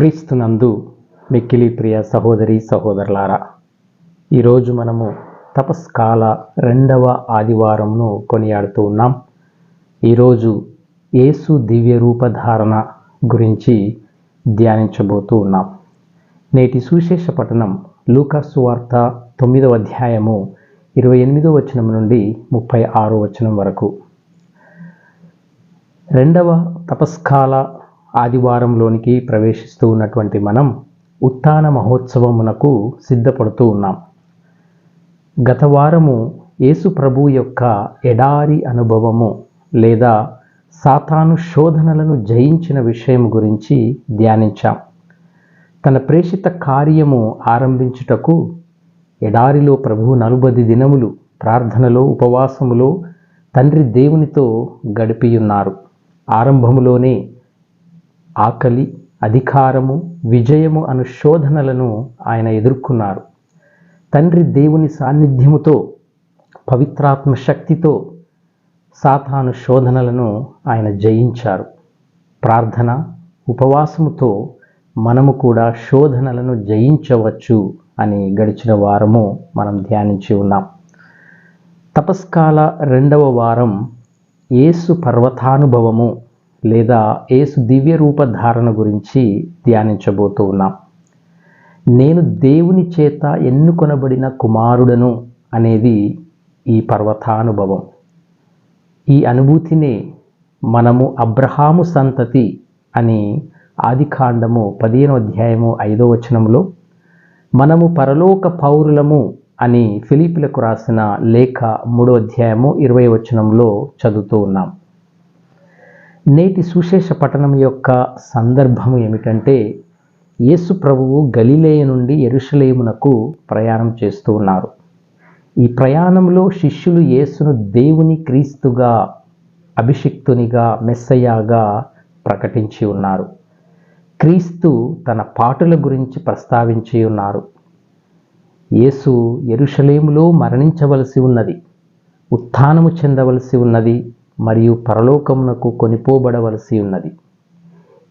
క్రీస్తునందు మిక్కిలి ప్రియ సహోదరి సహోదరులారా ఈరోజు మనము తపస్కాల రెండవ ఆదివారంను కొనియాడుతూ ఉన్నాం. ఈరోజు యేసు దివ్య రూపధారణ గురించి ధ్యానించబోతూ ఉన్నాం. నేటి సువిశేష పఠనం లూకాసు వార్త తొమ్మిదవ అధ్యాయము ఇరవై ఎనిమిదో వచనం నుండి ముప్పై ఆరో వచనం వరకు. రెండవ తపస్కాల ఆదివారంలోనికి ప్రవేశిస్తూ ఉన్నటువంటి మనం ఉత్థాన మహోత్సవమునకు సిద్ధపడుతూ ఉన్నాం. గత వారము యేసు ప్రభు యొక్క ఎడారి అనుభవము లేదా సాతాను శోధనలను జయించిన విషయం గురించి ధ్యానించాం. తన ప్రేషిత కార్యము ఆరంభించుటకు ఎడారిలో ప్రభు నలుబది దినములు ప్రార్థనలో ఉపవాసములో తండ్రి దేవునితో గడిపియున్నారు. ఆరంభములోనే ఆకలి అధికారము విజయము అను శోధనలను ఆయన ఎదుర్కొన్నారు. తండ్రి దేవుని సాన్నిధ్యముతో పవిత్రాత్మ శక్తితో సాతాను శోధనలను ఆయన జయించారు. ప్రార్థన ఉపవాసముతో మనము కూడా శోధనలను జయించవచ్చు అని గడిచిన వారము మనం ధ్యానించి ఉన్నాం. తపస్కాల రెండవ వారం ఏసు పర్వతానుభవము లేదా ఏసు దివ్య రూప ధారణ గురించి ధ్యానించబోతూ ఉన్నాం. నేను దేవుని చేత ఎన్నుకొనబడిన కుమారుడను అనేది ఈ పర్వతానుభవం. ఈ అనుభూతినే మనము అబ్రహాము సంతతి అని ఆదికాండము పదిహేను అధ్యాయము ఐదో వచనంలో మనము పరలోక పౌరులము అని ఫిలిపిలకు రాసిన లేఖ మూడో అధ్యాయము ఇరవై వచనంలో చదువుతూ ఉన్నాం. నేటి సుశేష పట్టణం యొక్క సందర్భం ఏమిటంటే యేసు ప్రభువు గలిలేయ నుండి ఎరుషలేమునకు ప్రయాణం చేస్తూ ఉన్నారు. ఈ ప్రయాణంలో శిష్యులు యేసును దేవుని క్రీస్తుగా అభిషిక్తునిగా మెస్సయాగా ప్రకటించి ఉన్నారు. క్రీస్తు తన పాటుల గురించి ప్రస్తావించి ఉన్నారు. యేసు ఎరుషలేములో మరణించవలసి ఉన్నది ఉత్థానము చెందవలసి ఉన్నది మరియు పరలోకమునకు కొనిపోబడవలసి ఉన్నది.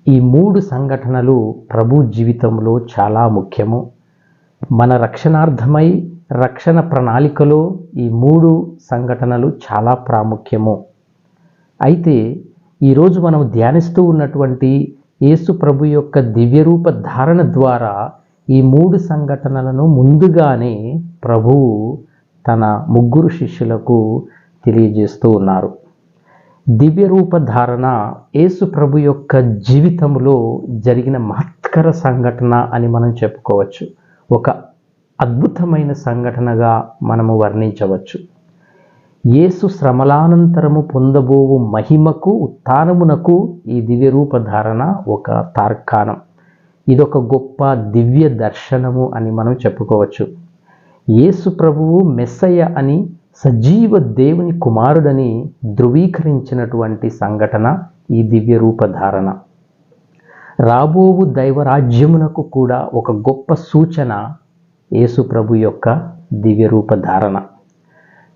ఈ మూడు సంఘటనలు ప్రభు జీవితంలో చాలా ముఖ్యము. మన రక్షణార్థమై రక్షణ ప్రణాళికలో ఈ మూడు సంఘటనలు చాలా ప్రాముఖ్యము. అయితే ఈరోజు మనం ధ్యానిస్తూ ఉన్నటువంటి యేసు ప్రభు యొక్క దివ్యరూప ధారణ ద్వారా ఈ మూడు సంఘటనలను ముందుగానే ప్రభువు తన ముగ్గురు శిష్యులకు తెలియజేస్తూ ఉన్నారు. దివ్య రూప ధారణ యేసు ప్రభు యొక్క జీవితంలో జరిగిన మహత్కర సంఘటన అని మనం చెప్పుకోవచ్చు. ఒక అద్భుతమైన సంఘటనగా మనము వర్ణించవచ్చు. యేసు శ్రమలానంతరము పొందబోవు మహిమకు ఉత్థానమునకు ఈ దివ్య రూప ధారణ ఒక తార్కాణం. ఇదొక గొప్ప దివ్య దర్శనము అని మనం చెప్పుకోవచ్చు. యేసు ప్రభువు మెస్సయ్య అని సజీవ దేవుని కుమారుడని ధృవీకరించినటువంటి సంఘటన ఈ దివ్య రూపధారణ రాబోవు దైవరాజ్యమునకు కూడా ఒక గొప్ప సూచన యేసు ప్రభు యొక్క దివ్య రూపధారణ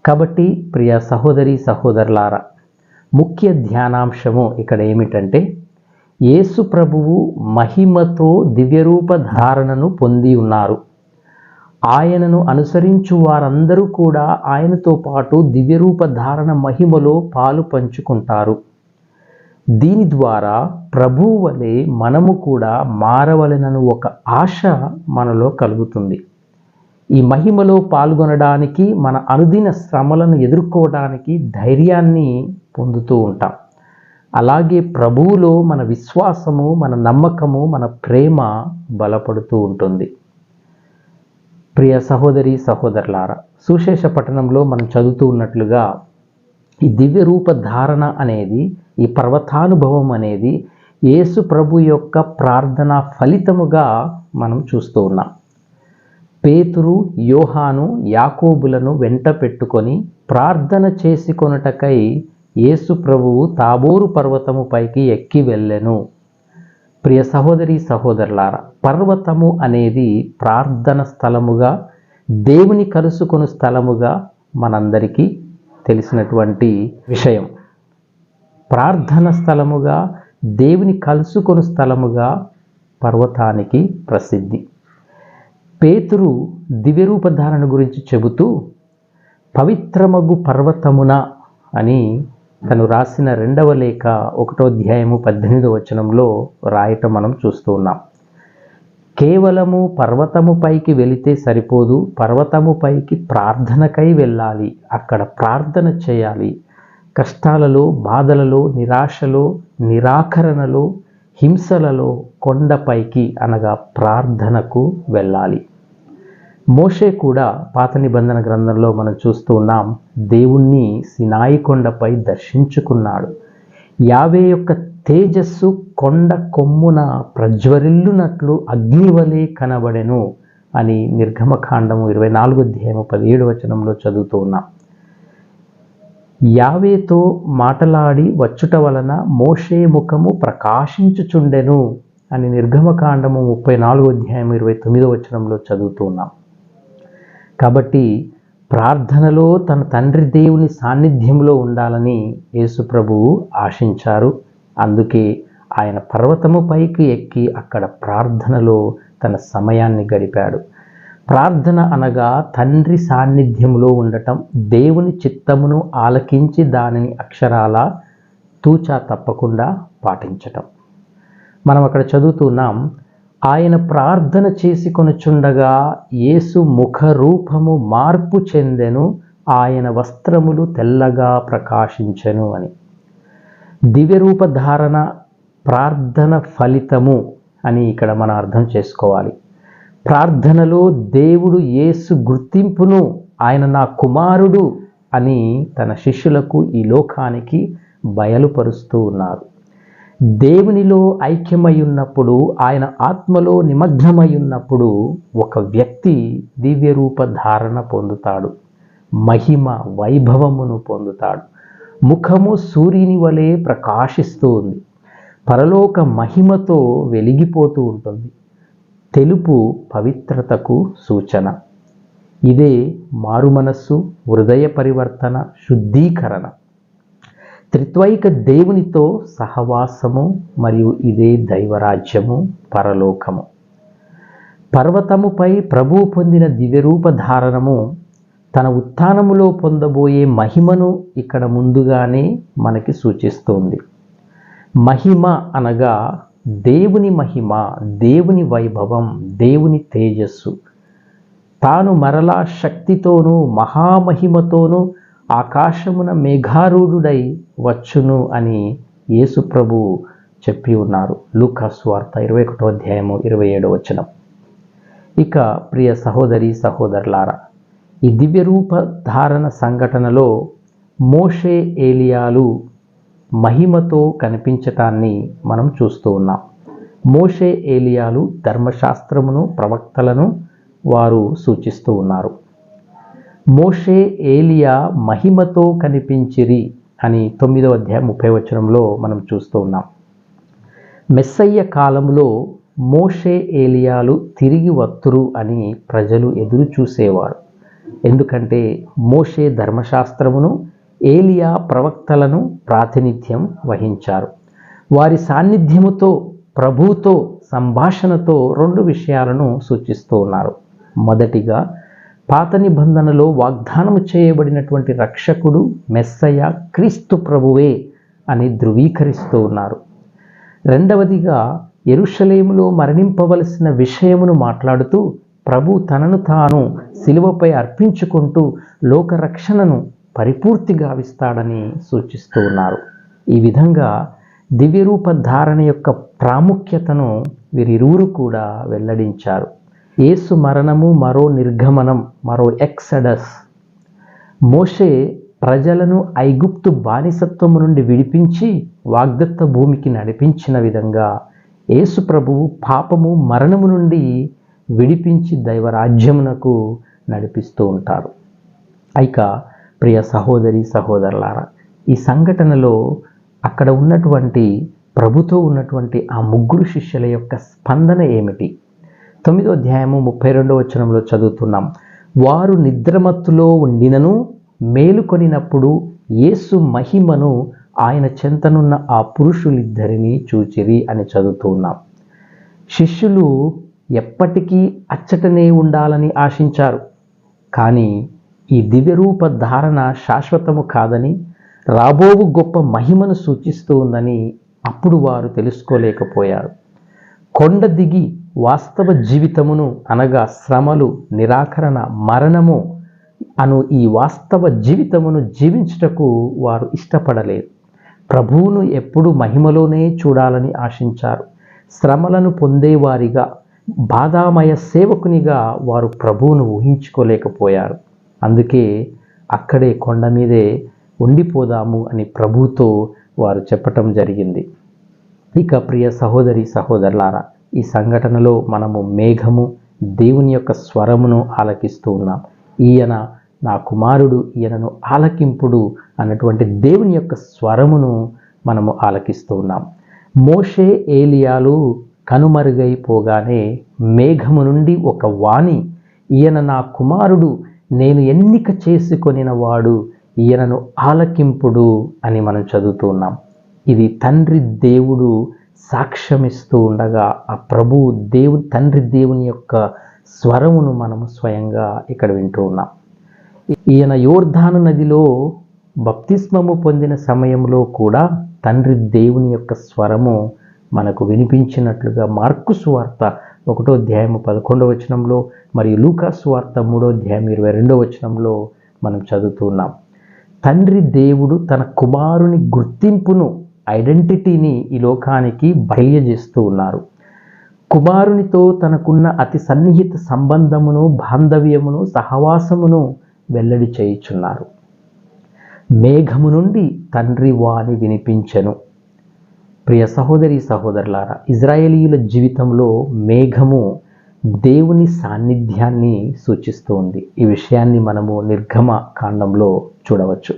కాబట్టి ప్రియ సహోదరి సహోదరులారా ముఖ్య ధ్యానాంశము ఇక్కడ ఏమిటంటే యేసు ప్రభువు మహిమతో దివ్యరూప ధారణను పొంది ఉన్నారు. ఆయనను అనుసరించు వారందరూ కూడా ఆయనతో పాటు దివ్యరూప ధారణ మహిమలో పాలు పంచుకుంటారు. దీని ద్వారా ప్రభువు వలె మనము కూడా మారవలెనను ఒక ఆశ మనలో కలుగుతుంది. ఈ మహిమలో పాల్గొనడానికి మన అనుదిన శ్రమలను ఎదుర్కోవడానికి ధైర్యాన్ని పొందుతూ ఉంటాం. అలాగే ప్రభువులో మన విశ్వాసము మన నమ్మకము మన ప్రేమ బలపడుతూ ఉంటుంది. ప్రియ సహోదరి సహోదరులారా సుశేష పట్టణంలో మనం చదువుతూ ఉన్నట్లుగా ఈ దివ్య రూప ధారణ అనేది ఈ పర్వతానుభవం అనేది యేసు ప్రభు యొక్క ప్రార్థన ఫలితముగా మనం చూస్తూ ఉన్నాం. పేతురు యోహాను యాకోబులను వెంట పెట్టుకొని ప్రార్థన చేసుకొనుటకై యేసు ప్రభువు తాబోరు పర్వతము పైకి ఎక్కి వెళ్ళెను. ప్రియ సహోదరి సహోదరులారా పర్వతము అనేది ప్రార్థన స్థలముగా దేవుని కలుసుకొని స్థలముగా మనందరికీ తెలిసినటువంటి విషయం. ప్రార్థన స్థలముగా దేవుని కలుసుకొని స్థలముగా పర్వతానికి ప్రసిద్ధి. పేతురు దివ్యరూపధారణ గురించి చెబుతూ పవిత్రమగు పర్వతమున అని తను రాసిన రెండవ లేఖ ఒకటో అధ్యాయము పద్దెనిమిదో వచనంలో రాయటం మనం చూస్తూ ఉన్నాం. కేవలము పర్వతము పైకి వెళితే సరిపోదు పర్వతము పైకి ప్రార్థనకై వెళ్ళాలి అక్కడ ప్రార్థన చేయాలి. కష్టాలలో బాధలలో నిరాశలో నిరాకరణలో హింసలలో కొండపైకి అనగా ప్రార్థనకు వెళ్ళాలి. మోషే కూడా పాత నిబంధన గ్రంథంలో మనం చూస్తూ ఉన్నాం దేవుణ్ణి సినాయి కొండపై దర్శించుకున్నాడు. యావే యొక్క తేజస్సు కొండ కొమ్మున ప్రజ్వరిల్లునట్లు అగ్నివలే కనబడెను అని నిర్గమకాండము ఇరవై నాలుగు అధ్యాయము పదిహేడు వచనంలో చదువుతూ ఉన్నాం. యావేతో మాటలాడి వచ్చుట వలన మోషే ముఖము ప్రకాశించుచుండెను అని నిర్గమకాండము ముప్పై నాలుగు అధ్యాయం ఇరవై తొమ్మిదో వచనంలో చదువుతూ ఉన్నాం. కాబట్టి ప్రార్థనలో తన తండ్రి దేవుని సాన్నిధ్యంలో ఉండాలని యేసుప్రభువు ఆశించారు. అందుకే ఆయన పర్వతము పైకి ఎక్కి అక్కడ ప్రార్థనలో తన సమయాన్ని గడిపాడు. ప్రార్థన అనగా తండ్రి సాన్నిధ్యంలో ఉండటం దేవుని చిత్తమును ఆలకించి దానిని అక్షరాల తూచా తప్పకుండా పాటించటం. మనం అక్కడ చదువుతున్నాం ఆయన ప్రార్థన చేసి కొనుచుండగా యేసు ముఖ రూపము మార్పు చెందెను ఆయన వస్త్రములు తెల్లగా ప్రకాశించెను అని. దివ్యరూపధారణ ప్రార్థన ఫలితము అని ఇక్కడ మనం అర్థం చేసుకోవాలి. ప్రార్థనలో దేవుడు యేసు గుర్తింపును ఆయన నా కుమారుడు అని తన శిష్యులకు ఈ లోకానికి బయలుపరుస్తూ ఉన్నారు. దేవునిలో ఐక్యమై ఉన్నప్పుడు ఆయన ఆత్మలో నిమగ్నమై ఉన్నప్పుడు ఒక వ్యక్తి దివ్యరూప ధారణ పొందుతాడు. మహిమ వైభవమును పొందుతాడు. ముఖము సూర్యుని వలె ప్రకాశిస్తూ ఉంది. పరలోక మహిమతో వెలిగిపోతూ ఉంటుంది. తెలుపు పవిత్రతకు సూచన. ఇదే మారుమనస్సు హృదయ పరివర్తన శుద్ధీకరణ. త్రిత్వైక దేవునితో సహవాసము మరియు ఇదే దైవరాజ్యము పరలోకము. పర్వతముపై ప్రభువు పొందిన దివ్యరూప ధారణము తన ఉత్థానములో పొందబోయే మహిమను ఇక్కడ ముందుగానే మనకి సూచిస్తోంది. మహిమ అనగా దేవుని మహిమ దేవుని వైభవం దేవుని తేజస్సు. తాను మరలా శక్తితోనూ మహామహిమతోనూ ఆకాశమున మేఘారూఢుడై వచ్చును అని యేసు ప్రభు చెప్పి ఉన్నారు. లూకాస్ వార్త ఇరవై ఒకటో అధ్యాయము ఇరవై ఏడో వచనం. ఇక ప్రియ సహోదరి సహోదరులారా ఈ దివ్యరూప ధారణ సంఘటనలో మోషే ఏలియాలు మహిమతో కనిపించటాన్ని మనం చూస్తూ ఉన్నాం. మోషే ఏలియాలు ధర్మశాస్త్రమును ప్రవక్తలను వారు సూచిస్తూ ఉన్నారు. మోషే ఏలియా మహిమతో కనిపించిరి అని తొమ్మిదో అధ్యాయం ముప్పై వచనంలో మనం చూస్తూ ఉన్నాం. మెస్సయ్య కాలంలో మోషే ఏలియాలు తిరిగి వత్తురు అని ప్రజలు ఎదురు చూసేవారు ఎందుకంటే మోషే ధర్మశాస్త్రమును ఏలియా ప్రవక్తలను ప్రాతినిధ్యం వహించారు. వారి సాన్నిధ్యముతో ప్రభుతో సంభాషణతో రెండు విషయాలను సూచిస్తూ ఉన్నారు. మొదటిగా పాత నిబంధనలో వాగ్దానం చేయబడినటువంటి రక్షకుడు మెస్సయ క్రీస్తు ప్రభువే అని ధృవీకరిస్తూ ఉన్నారు. రెండవదిగా ఎరుషలేములో మరణింపవలసిన విషయమును మాట్లాడుతూ ప్రభు తనను తాను శిలువపై అర్పించుకుంటూ లోకరక్షణను పరిపూర్తి గావిస్తాడని సూచిస్తూ ఉన్నారు. ఈ విధంగా దివ్యరూప ధారణ యొక్క ప్రాముఖ్యతను వీరిరువురు కూడా వెల్లడించారు. యేసు మరణము మరో నిర్గమనం మరో ఎక్సడస్. మోషే ప్రజలను ఐగుప్తు బానిసత్వము నుండి విడిపించి వాగ్దత్త భూమికి నడిపించిన విధంగా యేసు ప్రభువు పాపము మరణము నుండి విడిపించి దైవరాజ్యమునకు నడిపిస్తూ ఉంటారు. ఇక ప్రియ సహోదరి సహోదరులారా ఈ సంఘటనలో అక్కడ ఉన్నటువంటి ప్రభుతో ఉన్నటువంటి ఆ ముగ్గురు శిష్యుల యొక్క స్పందన ఏమిటి? తొమ్మిదో అధ్యాయము ముప్పై రెండో వచనంలో చదువుతున్నాం. వారు నిద్రమత్తులో ఉండినను మేలుకొనినప్పుడు యేసు మహిమను ఆయన చెంతనున్న ఆ పురుషులిద్దరిని చూచిరి అని చదువుతూ ఉన్నాం. శిష్యులు ఎప్పటికీ అచ్చటనే ఉండాలని ఆశించారు. కానీ ఈ దివ్యరూప ధారణ శాశ్వతము కాదని రాబోవు గొప్ప మహిమను సూచిస్తూ ఉందని అప్పుడు వారు తెలుసుకోలేకపోయారు. కొండ దిగి వాస్తవ జీవితమును అనగా శ్రమలు నిరాకరణ మరణము అను ఈ వాస్తవ జీవితమును జీవించుటకు వారు ఇష్టపడలేదు ప్రభువును ఎప్పుడు మహిమలోనే చూడాలని ఆశించారు. శ్రమలను పొందేవారిగా బాధామయ సేవకునిగా వారు ప్రభువును ఊహించుకోలేకపోయారు. అందుకే అక్కడే కొండ మీదే ఉండిపోదాము అని ప్రభుతో వారు చెప్పటం జరిగింది. ఇక ప్రియ సహోదరి సహోదరులారా ఈ సంఘటనలో మనము మేఘము దేవుని యొక్క స్వరమును ఆలకిస్తూ ఉన్నాం. ఈయన నా కుమారుడు ఈయనను ఆలకింపుడు అన్నటువంటి దేవుని యొక్క స్వరమును మనము ఆలకిస్తూ ఉన్నాం. మోషే ఏలియాలు కనుమరుగైపోగానే మేఘము నుండి ఒక వాణి ఈయన నా కుమారుడు నేను ఎన్నిక చేసుకొనిన వాడు ఈయనను ఆలకింపుడు అని మనం చదువుతున్నాం ఇది తండ్రి దేవుడు సాక్ష్యమిస్తూ ఉండగా ఆ ప్రభు దేవు తండ్రి దేవుని యొక్క స్వరమును మనము స్వయంగా ఇక్కడ వింటూ ఉన్నాం. ఈయన యోర్ధాను నదిలో బప్తిస్మము పొందిన సమయంలో కూడా తండ్రి దేవుని యొక్క స్వరము మనకు వినిపించినట్లుగా మార్కు సువార్త ఒకటో అధ్యాయము పదకొండవ వచనంలో మరియు లూకా సువార్త మూడో అధ్యాయం ఇరవై రెండో వచనంలో మనం చదువుతున్నాం తండ్రి దేవుడు తన కుమారుని గుర్తింపును ఐడెంటిటీని ఈ లోకానికి బయలుజేస్తూ ఉన్నారు. కుమారునితో తనకున్న అతి సన్నిహిత సంబంధమును బాంధవ్యమును సహవాసమును వెల్లడి చేయుచున్నారు. మేఘము నుండి తండ్రి వాని వినిపించను. ప్రియ సహోదరి సహోదరులారా ఇజ్రాయేలీయుల జీవితంలో మేఘము దేవుని సాన్నిధ్యాన్ని సూచిస్తుంది. ఈ విషయాన్ని మనము నిర్గమ కాండంలో చూడవచ్చు.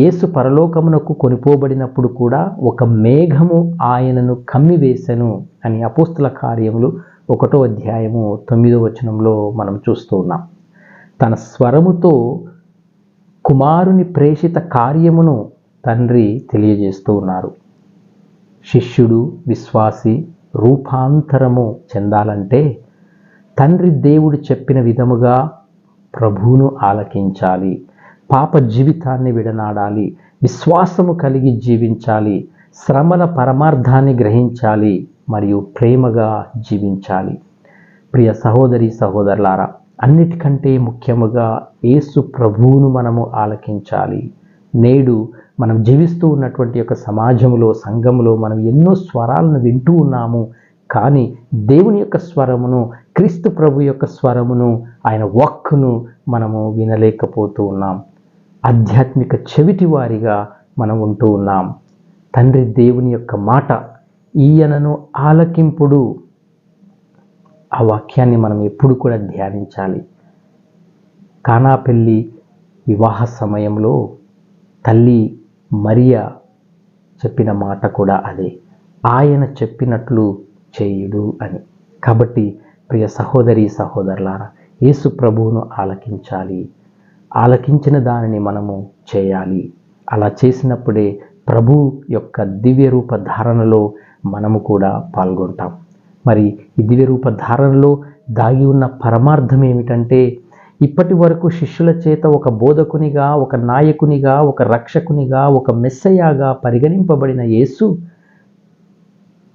యేసు పరలోకమునకు కొనిపోబడినప్పుడు కూడా ఒక మేఘము ఆయనను కమ్మివేశను అని అపోస్తుల కార్యములు ఒకటో అధ్యాయము తొమ్మిదో వచనంలో మనం చూస్తూ ఉన్నాం. తన స్వరముతో కుమారుని ప్రేషిత కార్యమును తండ్రి తెలియజేస్తూ ఉన్నారు. శిష్యుడు విశ్వాసి రూపాంతరము చెందాలంటే తండ్రి దేవుడు చెప్పిన విధముగా ప్రభువును ఆలకించాలి. పాప జీవితాన్ని విడనాడాలి. విశ్వాసము కలిగి జీవించాలి. శ్రమల పరమార్థాన్ని గ్రహించాలి. మరియు ప్రేమగా జీవించాలి. ప్రియ సహోదరి సహోదరులారా అన్నిటికంటే ముఖ్యముగా యేసు ప్రభువును మనము ఆలకించాలి. నేడు మనం జీవిస్తూ ఉన్నటువంటి యొక్క సమాజంలో సంఘంలో మనం ఎన్నో స్వరాలను వింటూ ఉన్నాము. కానీ దేవుని యొక్క స్వరమును క్రీస్తు ప్రభు యొక్క స్వరమును ఆయన వాక్కును మనము వినలేకపోతూ ఉన్నాం. ఆధ్యాత్మిక చెవిటి వారిగా మనం ఉంటూ ఉన్నాం. తండ్రి దేవుని యొక్క మాట ఈయనను ఆలకింపుడు. ఆ వాక్యాన్ని మనం ఎప్పుడు కూడా ధ్యానించాలి. కానాపెల్లి వివాహ సమయంలో తల్లి మరియా చెప్పిన మాట కూడా అదే. ఆయన చెప్పినట్లు చేయుడు అని. కాబట్టి ప్రియ సహోదరి సహోదరులారా యేసు ప్రభువును ఆలకించాలి. ఆలకించిన దానిని మనము చేయాలి. అలా చేసినప్పుడే ప్రభు యొక్క దివ్య రూప ధారణలో మనము కూడా పాల్గొంటాం. మరి ఈ దివ్య రూప ధారణలో దాగి ఉన్న పరమార్థం ఏమిటంటే ఇప్పటి వరకు శిష్యుల చేత ఒక బోధకునిగా ఒక నాయకునిగా ఒక రక్షకునిగా ఒక మెస్సయాగా పరిగణింపబడిన యేసు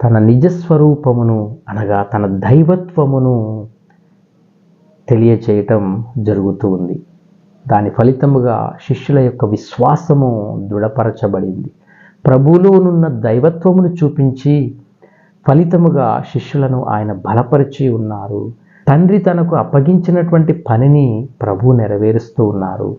తన నిజస్వరూపమును అనగా తన దైవత్వమును తెలియచేయటం జరుగుతూ ఉంది. దాని ఫలితముగా శిష్యుల యొక్క విశ్వాసము దృఢపరచబడింది. ప్రభువులోనున్న దైవత్వమును చూపించి ఫలితముగా శిష్యులను ఆయన బలపరిచి ఉన్నారు. తండ్రి తనకు అప్పగించినటువంటి పనిని ప్రభు నెరవేరుస్తూ ఉన్నారు.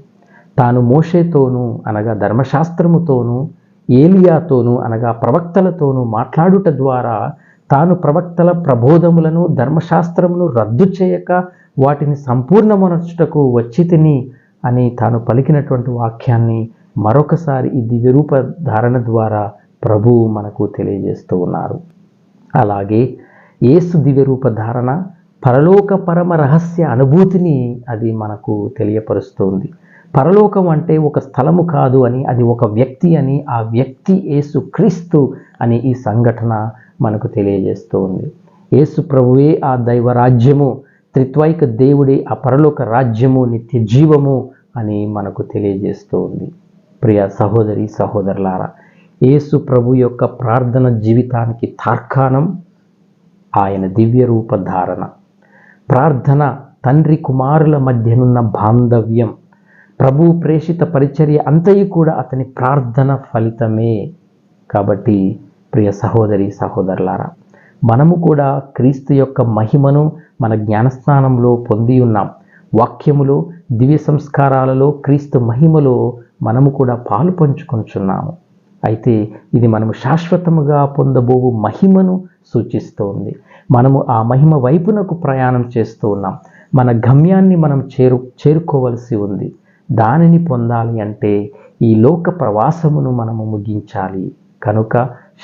తాను మోషేతోనూ అనగా ధర్మశాస్త్రముతోనూ ఏలియాతోనూ అనగా ప్రవక్తలతోనూ మాట్లాడుట ద్వారా తాను ప్రవక్తల ప్రబోధములను ధర్మశాస్త్రమును రద్దు చేయక వాటిని సంపూర్ణమనచుటకు వచ్చి తిని అని తాను పలికినటువంటి వాక్యాన్ని మరొకసారి ఈ దివ్యరూప ధారణ ద్వారా ప్రభువు మనకు తెలియజేస్తూ ఉన్నారు. అలాగే ఏసు దివ్యరూప ధారణ పరలోక పరమ రహస్య అనుభూతిని అది మనకు తెలియపరుస్తుంది. పరలోకం అంటే ఒక స్థలము కాదు అని అది ఒక వ్యక్తి అని ఆ వ్యక్తి ఏసు క్రీస్తు అని ఈ సంఘటన మనకు తెలియజేస్తోంది. ఏసు యేసు ప్రభువే ఆ దైవ రాజ్యము త్రిత్వైక దేవుడే ఆ పరలోక రాజ్యము నిత్య జీవము అని మనకు తెలియజేస్తోంది. ప్రియ సహోదరి సహోదరులారా యేసు ప్రభు యొక్క ప్రార్థన జీవితానికి తార్కాణం ఆయన దివ్య రూపధారణ ప్రార్థన తండ్రి కుమారుల మధ్యనున్న బాంధవ్యం. ప్రభు ప్రేషిత పరిచర్య అంతయు కూడా అతని ప్రార్థన ఫలితమే. కాబట్టి ప్రియ సహోదరి సహోదరులారా మనము కూడా క్రీస్తు యొక్క మహిమను మన జ్ఞానస్నానంలో పొంది ఉన్నాం. వాక్యములో దివ్య సంస్కారాలలో క్రీస్తు మహిమలో మనము కూడా పాలు పంచుకుంటున్నాము అయితే ఇది మనము శాశ్వతముగా పొందబోవు మహిమను సూచిస్తోంది. మనము ఆ మహిమ వైపునకు ప్రయాణం చేస్తూ ఉన్నాం. మన గమ్యాన్ని మనం చేరు చేరుకోవలసి ఉంది. దానిని పొందాలి అంటే ఈ లోక ప్రవాసమును మనము ముగించాలి. కనుక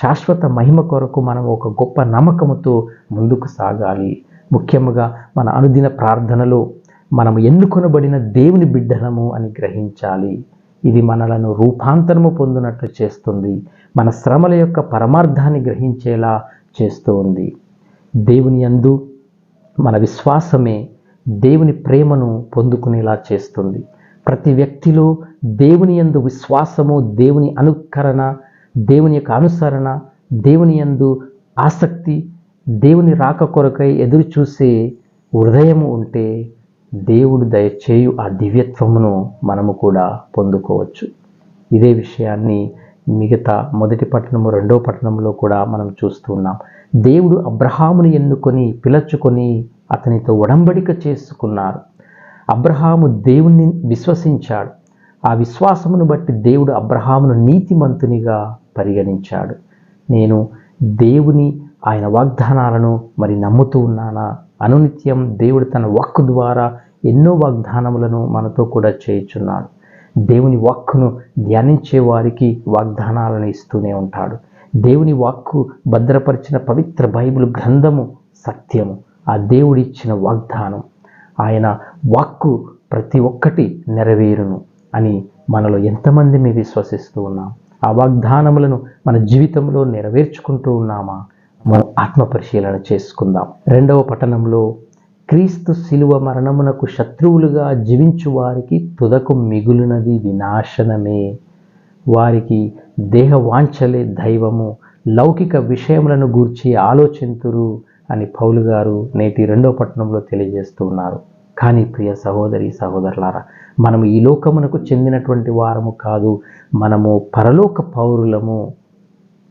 శాశ్వత మహిమ కొరకు మనం ఒక గొప్ప నమ్మకముతో ముందుకు సాగాలి. ముఖ్యముగా మన అనుదిన ప్రార్థనలో మనము ఎన్నుకొనబడిన దేవుని బిడ్డలము అని గ్రహించాలి. ఇది మనలను రూపాంతరము పొందినట్లు చేస్తుంది. మన శ్రమల యొక్క పరమార్థాన్ని గ్రహించేలా చేస్తూ ఉంది. దేవుని యందు మన విశ్వాసమే దేవుని ప్రేమను పొందుకునేలా చేస్తుంది. ప్రతి వ్యక్తిలో దేవుని యందు విశ్వాసము దేవుని అనుకరణ దేవుని యొక్క అనుసరణ దేవుని యందు ఆసక్తి దేవుని రాక కొరకై ఎదురు చూసే హృదయము ఉంటే దేవుడు దయచేయు ఆ దివ్యత్వమును మనము కూడా పొందుకోవచ్చు. ఇదే విషయాన్ని మిగతా మొదటి పట్టణము రెండో పట్టణంలో కూడా మనం చూస్తూ ఉన్నాం. దేవుడు అబ్రహాముని ఎన్నుకొని పిలచుకొని అతనితో ఒడంబడిక చేసుకున్నారు. అబ్రహాము దేవుణ్ణి విశ్వసించాడు. ఆ విశ్వాసమును బట్టి దేవుడు అబ్రహామును నీతిమంతునిగా పరిగణించాడు. నేను దేవుని ఆయన వాగ్దానాలను మరి నమ్ముతూ ఉన్నానా? అనునిత్యం దేవుడు తన వాక్కు ద్వారా ఎన్నో వాగ్దానములను మనతో కూడా చేయుచున్నాడు. దేవుని వాక్కును ధ్యానించే వారికి వాగ్దానాలను ఇస్తూనే ఉంటాడు. దేవుని వాక్కు భద్రపరిచిన పవిత్ర బైబిల్ గ్రంథము సత్యము. ఆ దేవుడిచ్చిన వాగ్దానం. ఆయన వాక్కు ప్రతి ఒక్కటి నెరవేరును అని మనలో ఎంతమంది మేము విశ్వసిస్తూ ఉన్నాం? ఆ వాగ్దానములను మన జీవితంలో నెరవేర్చుకుంటూ ఉన్నామా? మనం ఆత్మ పరిశీలన చేసుకుందాం. రెండవ పట్టణంలో క్రీస్తు శిలువ మరణమునకు శత్రువులుగా జీవించు వారికి తుదకు మిగులునది వినాశనమే. వారికి దేహ వాంఛలే దైవము లౌకిక విషయములను గూర్చి ఆలోచింతురు అని పౌలు గారు నేటి రెండో పట్టణంలో తెలియజేస్తూ ఉన్నారు. కానీ ప్రియ సహోదరి సహోదరులారా మనము ఈ లోకమునకు చెందినటువంటి వారము కాదు. మనము పరలోక పౌరులము.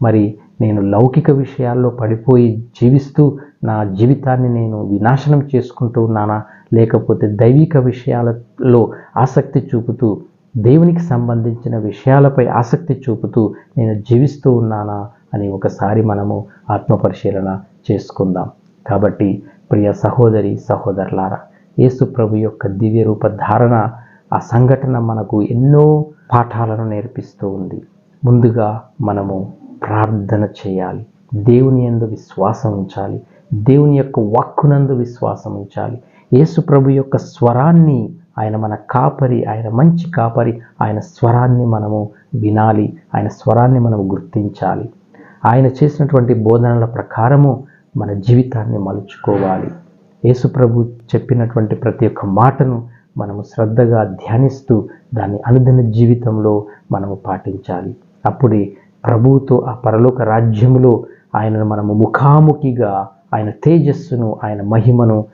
మరి నేను లౌకిక విషయాల్లో పడిపోయి జీవిస్తూ నా జీవితాన్ని నేను వినాశనం చేసుకుంటూ ఉన్నానా? లేకపోతే దైవిక విషయాలలో ఆసక్తి చూపుతూ దేవునికి సంబంధించిన విషయాలపై ఆసక్తి చూపుతూ నేను జీవిస్తూ ఉన్నానా అని ఒకసారి మనము ఆత్మపరిశీలన చేసుకుందాం. కాబట్టి ప్రియ సహోదరి సహోదరులారా యేసు ప్రభు యొక్క దివ్య రూప ధారణ ఆ సంఘటన మనకు ఎన్నో పాఠాలను నేర్పిస్తూ ఉంది. ముందుగా మనము ప్రార్థన చేయాలి. దేవుని యందు విశ్వాసం ఉంచాలి. దేవుని యొక్క వాక్కునందు విశ్వాసం ఉంచాలి. యేసు ప్రభు యొక్క స్వరాన్ని ఆయన మన కాపరి ఆయన మంచి కాపరి ఆయన స్వరాన్ని మనము వినాలి. ఆయన స్వరాన్ని మనము గుర్తించాలి. ఆయన చేసినటువంటి బోధనల ప్రకారము మన జీవితాన్ని మలుచుకోవాలి. యేసుప్రభు చెప్పినటువంటి ప్రతి ఒక్క మాటను మనము శ్రద్ధగా ధ్యానిస్తూ దాన్ని అనుదిన జీవితంలో మనము పాటించాలి. అప్పుడే ప్రభువుతో ఆ పరలోక రాజ్యములో ఆయనను మనము ముఖాముఖిగా ఆయన తేజస్సును ఆయన మహిమను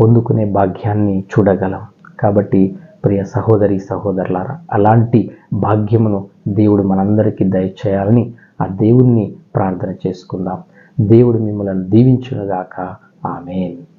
పొందుకునే భాగ్యాన్ని చూడగలం. కాబట్టి ప్రియ సహోదరి సహోదరులారా అలాంటి భాగ్యమును దేవుడు మనందరికీ దయచేయాలని ఆ దేవుణ్ణి ప్రార్థన చేసుకుందాం. దేవుడు మిమ్మల్ని దీవించునుగాక. ఆమెన్.